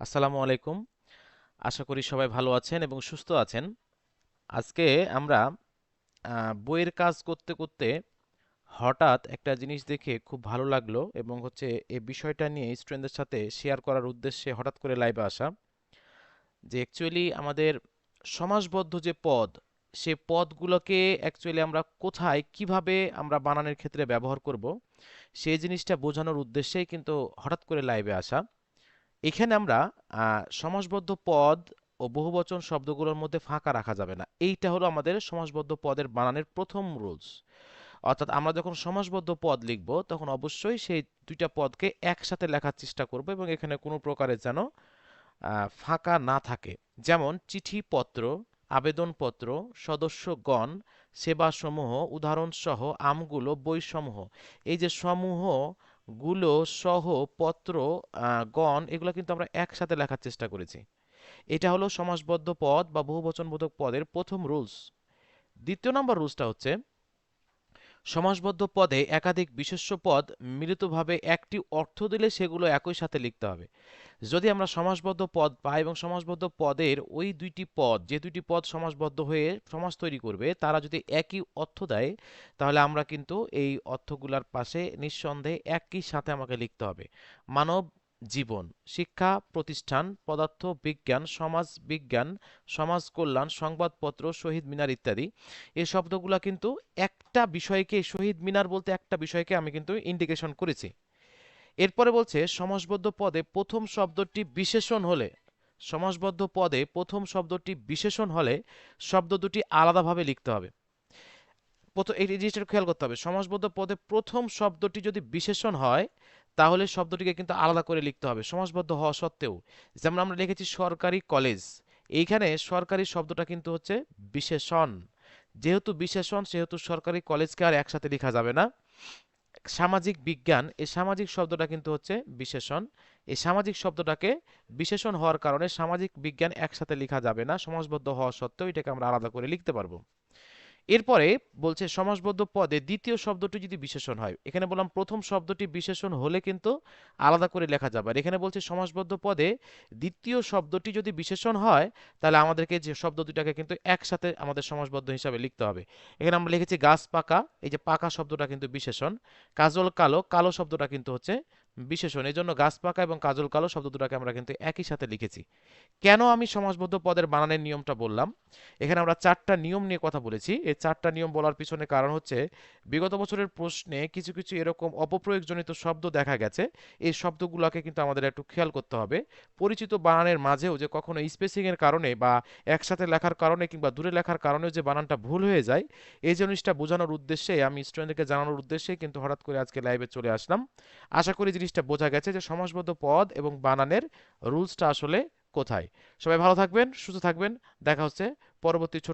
আসসালামু আলাইকুম। আশা করি সবাই ভালো আছেন এবং সুস্থ আছেন। আজকে আমরা বইয়ের কাজ করতে করতে হঠাৎ একটা জিনিস দেখে খুব ভালো লাগল এবং হচ্ছে এই বিষয়টা নিয়ে স্টুডেন্টদের সাথে শেয়ার করার উদ্দেশ্যে হঠাৎ করে লাইভে আসা। যে অ্যাকচুয়ালি আমাদের সমাজবদ্ধ যে পদ, সে পদগুলোকে অ্যাকচুয়ালি আমরা কোথায়, কীভাবে আমরা বানানের ক্ষেত্রে ব্যবহার করব, সেই জিনিসটা বোঝানোর উদ্দেশ্যেই কিন্তু হঠাৎ করে লাইভে আসা। এখানে আমরা সমাসবদ্ধ পদ ও বহুবচন শব্দগুলোর মধ্যে ফাঁকা রাখা যাবে না। এইটা হলো আমাদের সমাসবদ্ধ পদের বানানের প্রথম রুলস। অর্থাৎ আমরা যখন সমাসবদ্ধ পদ লিখব, তখন অবশ্যই সেই দুইটা পদকে একসাথে লেখার চেষ্টা করব এবং এখানে কোনো প্রকারের যেন ফাঁকা না থাকে। যেমন, চিঠিপত্র, আবেদনপত্র, সদস্যগণ, সেবাসমূহ, উদাহরণসহ আমগুলো, বইসমূহ। এই যে সমূহ গুলো সহ পত্র গণ এগুলো কিন্তু আমরা একসাথে লেখার চেষ্টা করেছি। এটা হলো সমাসবদ্ধ পদ বা বহুবচনবোধক পদের প্রথম রুলস দ্বিতীয় নম্বর রুলসটা হচ্ছে সমাসবদ্ধ পদে একাধিক বিশেষ্য পদ মিলিতভাবে একটি অর্থ দিলে সেগুলো একই সাথে লিখতে হবে। যদি আমরা সমাসবদ্ধ পদ পাই এবং সমাসবদ্ধ পদের ওই দুইটি পদ, যে দুইটি পদ সমাসবদ্ধ হয়ে সমাস তৈরি করবে, তারা যদি একই অর্থ দেয়, তাহলে আমরা কিন্তু এই অর্থগুলার পাশে নিঃসন্দেহে একই সাথে আমাকে লিখতে হবে। মানব জীবন, শিক্ষা, প্রতিষ্ঠান, পদার্থ, বিজ্ঞান, সমাজ বিজ্ঞান, সমাজ কল্যাণ, সংবাদপত্র, শহীদ মিনার ইত্যাদি। এই শব্দগুলা কিন্তু একটা বিষয়কে, শহীদ মিনার বলতে একটা বিষয়কে আমি কিন্তু ইন্ডিকেশন করেছি। এরপরে বলছে, সমাসবদ্ধ পদে প্রথম শব্দটি বিশেষণ হলে, সমাসবদ্ধ পদে প্রথম শব্দটি বিশেষণ হলে শব্দ দুটি আলাদাভাবে লিখতে হবে। প্রথম এই জিনিসটা খেয়াল করতে হবে, সমাসবদ্ধ পদে প্রথম শব্দটি যদি বিশেষণ হয় তাহলে শব্দটিকে কিন্তু আলাদা করে লিখতে হবে সমাসবদ্ধ হওয়া সত্ত্বেও। যেমন আমরা লিখেছি সরকারি কলেজ, এইখানে সরকারি শব্দটা কিন্তু হচ্ছে বিশেষণ। যেহেতু বিশেষণ, সেহেতু সরকারি কলেজকে আর একসাথে লেখা যাবে না। সামাজিক বিজ্ঞান এই সামাজিক শব্দটা কিন্তু হচ্ছে বিশেষণ। এই সামাজিক শব্দটাকে বিশেষণ হওয়ার কারণে সামাজিক বিজ্ঞান একসাথে লেখা যাবে না, সমাজবদ্ধ হওয়া সত্ত্বেও এটাকে আমরা আলাদা করে লিখতে পারব। এরপরে বলছে সমাসবদ্ধ পদে দ্বিতীয় শব্দটি যদি বিশেষণ হয়, এখানে বললাম প্রথম শব্দটি বিশেষণ হলে কিন্তু আলাদা করে লেখা যাবে। আর এখানে বলছে সমাসবদ্ধ পদে দ্বিতীয় শব্দটি যদি বিশেষণ হয়, তাহলে আমাদেরকে যে শব্দ দুটাকে কিন্তু একসাথে আমাদের সমাসবদ্ধ হিসাবে লিখতে হবে। এখানে আমরা লিখেছি গাছ পাকা, এই যে পাকা শব্দটা কিন্তু বিশেষণ, কাজল কালো কালো শব্দটা কিন্তু হচ্ছে বিশেষণ। এই জন্য গাছ পাকা এবং কাজল কালো শব্দ দুটাকে আমরা কিন্তু একই সাথে লিখেছি। কেন আমি সমাসবদ্ধ পদের বানানের নিয়মটা বললাম? এখানে আমরা চারটা নিয়ম নিয়ে কথা বলেছি। এই চারটা নিয়ম বলার পিছনে কারণ হচ্ছে, বিগত বছরের প্রশ্নে কিছু কিছু এরকম অপপ্রয়োগজনিত শব্দ দেখা গেছে। এই শব্দগুলোকে কিন্তু আমাদের একটু খেয়াল করতে হবে। পরিচিত বানানের মাঝেও যে কখনো স্পেসিং এর কারণে বা একসাথে লেখার কারণে কিংবা দূরে লেখার কারণে যে বানানটা ভুল হয়ে যায়, এই জিনিসটা বোঝানোর উদ্দেশ্যে, আমি স্টুডেন্টদেরকে জানানোর উদ্দেশ্যে কিন্তু হঠাৎ করে আজকে লাইভে চলে আসলাম। আশা করি জিনিসটা বোঝা গেছে যে সমাসবদ্ধ পদ এবং বানানের রুলসটা আসলে কোথায়? সবাই ভালো থাকবেন সুস্থ থাকবেন। দেখা হচ্ছে পরবর্তী ছোট্ট